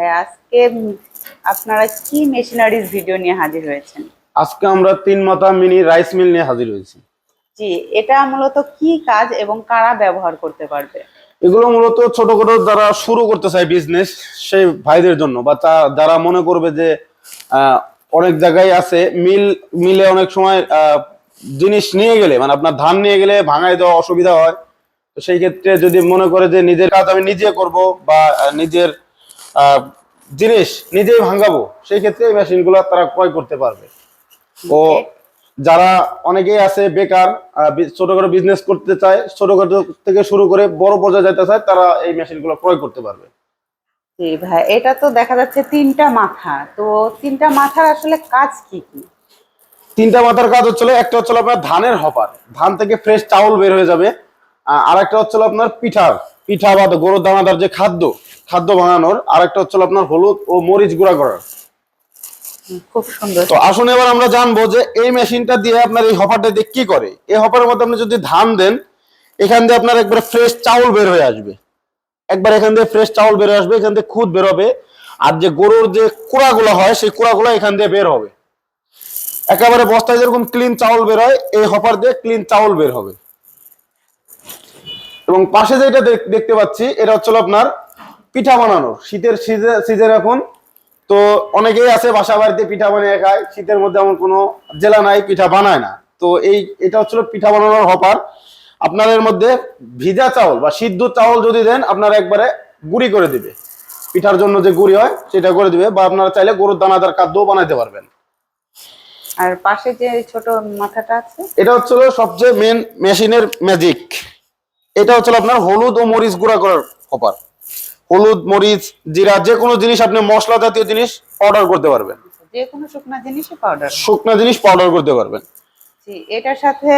হ্যাঁ, আজকে আপনারা কি মেশিনারিজ ভিডিও নিয়ে হাজির হয়েছেন? আজকে আমরা তিন মাথা মিনি রাইস মিল নিয়ে হাজির হয়েছি। জি এটা মূলত কি কাজ এবং কারা ব্যবহার করতে পারবে? এগুলো মূলত ছোটখাটো যারা শুরু করতে চায় বিজনেস সেই ভাইদের জন্য বা তা- যারা মনে করবে যে অনেক জায়গায় আছে মিল মিলে অনেক সময় আহ, জিনিস নিয়ে গেলে মানে আপনার ধান নিয়ে গেলে ভাঙায় দেওয়া অসুবিধা হয়। তো সেই ক্ষেত্রে যদি মনে করে যে নিজের কাজ আমি নিজে করব বা নিজের জিনিস নিজেই ভাঙাবো সেই ক্ষেত্রে এই মেশিনগুলো তারা ক্রয় করতে পারবে। ও যারা অনেকেই আছে বেকার বি- ছোটখাটো বিজনেস করতে চায় ছোটখাটো থেকে শুরু করে বড় পর্যায়ে যেতে চায় তারা এই মেশিনগুলো ক্রয় করতে পারবে। জি ভাই এটা তো দেখা যাচ্ছে তিনটা মাথা। তো তিনটা মাথার আসলে কাজ কি কি? তিনটা মাথার কাজ হচ্ছিল একটা হচ্ছিল আপনার ধানের হপার। ধান থেকে ফ্রেশ চাউল বের হয়ে যাবে আর একটা হচ্ছিল আপনার পিঠার পিঠা বা গরুর দানাদার যে খাদ্য খাদ্য বানানোর আর একটা হচ্ছিল আপনার হলুদ ও মরিচ গুঁড়া করার। খুব সুন্দর। তো আসুন এবার আমরা জানব যে এই মেশিনটা দিয়ে আপনার এই হপারটা দিয়ে কি করে? এই হপারের মধ্যে আপনি যদি ধান দেন এখান দিয়ে আপনার একবারে ফ্রেশ চাউল বের হয়ে আসবে। একবার এখান দিয়ে ফ্রেশ চাউল বের হয়ে আসবে এখান থেকে খুদ বের হবে। আর যে গরুর যে কুড়াগুলো হয় সেই কুড়াগুলো এখান দিয়ে বের হবে। একেবারে বস্তায় যেরকম ক্লিন চাউল বের হয় এই হপার দিয়ে ক্লিন চাউল বের হবে। এবং পাশে যেটা দেখ- দেখতে পাচ্ছি এটা হচ্ছিল আপনার পিঠা বানানোর শীতের সিজন এখন। তো অনেকেই আছে বাসা বাড়িতে পিঠা বানিয়ে খায়। শীতের মধ্যে এমন কোনো জেলা নাই পিঠা বানায় না। তো এই এটা হচ্ছিল পিঠা বানানোর হপার। আপনাদের মধ্যে ভিজা চাউল বা সিদ্ধ চাউল যদি দেন আপনারা একবারে গুঁড়ি করে দিবে। পিঠার জন্য যে গুঁড়ি হয় সেটা করে দিবে। বা আপনারা চাইলে গরুর দানাদার খাদ্যও বানাইতে পারবেন। আর পাশে যে ছোট মাথাটা আছে? এটা হচ্ছিল সবচেয়ে মেন মেশিনের ম্যাজিক এটা হচ্ছিল আপনার হলুদ ও মরিচ গুঁড়া করার হপার। হলুদ মরিচ জিরা যে কোনো জিনিস আপনি মশলা জাতীয় জিনিস অর্ডার করতে পারবেন। যে কোনো শুকনা জিনিসই পাউডার শুকনা জিনিস পাউডার করতে পারবেন। জি এটার সাথে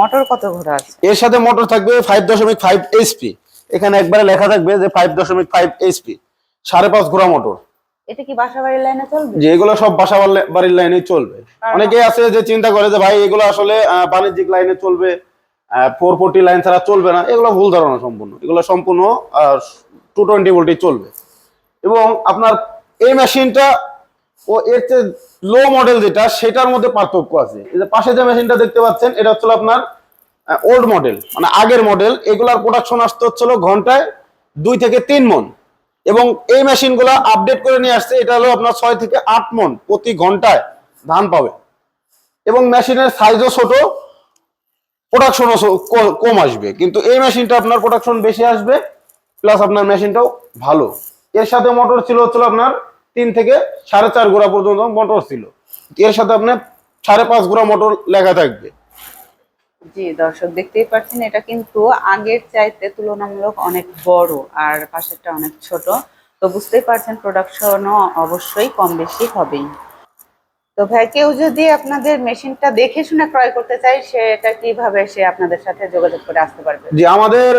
মোটর কত ঘোড়া আছে? এর সাথে মোটর থাকবে ফাইভ দশমিক ফাইভ এইচপি এখানে একবারে লেখা থাকবে যে ফাইভ দশমিক ফাইভ এইচপি সাড়ে পাঁচ ঘোড়া মোটর। এটা কি বাসা বাড়ির লাইনে চলবে? যে এগুলো সব বাসা বাড়লে- বাড়ির লাইনে চলবে। অনেকেই আছে যে চিন্তা করে যে ভাই এগুলো আসলে বাণিজ্যিক লাইনে চলবে ফোর লাইন ছাড়া চলবে না। এগুলো ভুল ধারণা সম্পূর্ণ। এগুলো সম্পূর্ণ টু টোয়েন্টি ভোল্টে চলবে। এবং আপনার এই মেশিনটা ও এর চেয়ে লো মডেল যেটা, সেটার মধ্যে পার্থক্য আছে। যে পাশে যে মেশিনটা দেখতে পাচ্ছেন, এটা হচ্ছিল আপনার ওল্ড মডেল মানে আগের মডেল এগুলার প্রোডাকশন আসতে হচ্ছিল ঘন্টায় দুই থেকে তিন মন। এবং এই মেশিনগুলো আপডেট করে নিয়ে আসছে, এটা হলো আপনার ছয় থেকে আট মন প্রতি ঘন্টায় ধান পাবে। এবং মেশিনের সাইজও ছোট প্রোডাকশনও কম আসবে। কিন্তু এই মেশিনটা আপনার প্রোডাকশন বেশি আসবে প্লাস আপনার মেশিনটাও ভালো। এর সাথে মোটর ছিল হচ্ছিল আপনার তিন থেকে সাড়ে চার গোড়া পর্যন্ত মোটর ছিল। এর সাথে আপনার সাড়ে পাঁচ গোড়া মোটর লেখা থাকবে। জি দর্শক দেখতেই পাচ্ছেন এটা কিন্তু আগের চাইতে তুলনামূলক অনেক বড় আর পাশেরটা অনেক ছোট। তো বুঝতেই পারছেন প্রোডাকশনও অবশ্যই কম বেশি হবেই। তো ভাই কেউ যদি আপনাদের মেশিনটা দেখে শুনে ক্রয় করতে চায় সেটা কীভাবে সে আপনাদের সাথে যোগাযোগ করে আসতে পারবে? যে আমাদের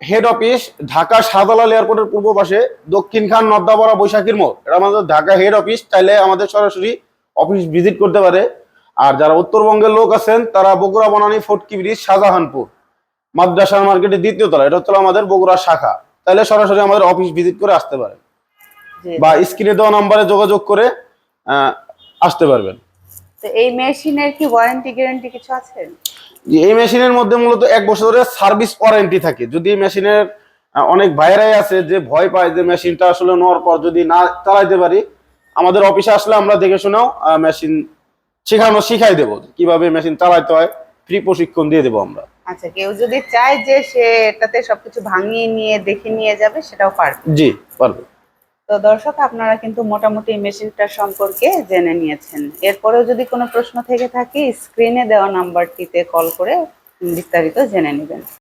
হেড অফিস ঢাকা শাহজালাল এয়ারপোর্টের পূর্ব পাশে দক্ষিণ খান নদ্দাপাড়া বৈশাখীর মোড়। এটা আমাদের ঢাকা হেড অফিস চাইলে আমাদের সরাসরি অফিস ভিজিট করতে পারে। আর যারা উত্তরবঙ্গের লোক আছেন তারা বগুড়া বনানী ফটকি ব্রিজ শাহজাহানপুর। মাদ্রাসা মার্কেটের দ্বিতীয় তলা এটা হচ্ছে আমাদের বগুড়া শাখা। তাহলে সরাসরি আমাদের অফিস ভিজিট করে আসতে পারেন। বা স্ক্রিনে দেওয়া নাম্বারে যোগাযোগ করে আহ, আসতে পারবেন। তো এই মেশিনের কি ওয়ারেন্টি গ্যারান্টি কিছু আছে? এই মেশিনের মধ্যে মূলত এক বছরের সার্ভিস ওয়ারেন্টি থাকে। যদি মেশিনের অনেক ভাইরাই আছে যে ভয় পায় যে মেশিনটা আসলে নেওয়ার পর যদি না চালাইতে পারি আমাদের অফিসে আসলে আমরা দেখে শুনেও মেশিন শেখানো শিখাই দেবো কীভাবে মেশিন চালাইতে হয়। ফ্রি প্রশিক্ষণ দিয়ে দেবো আমরা। আচ্ছা কেউ যদি চায় যে সে এটাতে সবকিছু ভাঙিয়ে নিয়ে দেখে নিয়ে যাবে সেটাও পারবে। জি পারবে। তো দর্শক, আপনারা কিন্তু মোটামুটি মেশিনটা সম্পর্কে জেনে নিয়েছেন। এরপরেও যদি কোনো প্রশ্ন থেকে থাকে স্ক্রিনে দেওয়া নাম্বারটিতে কল করে বিস্তারিত জেনে নেবেন।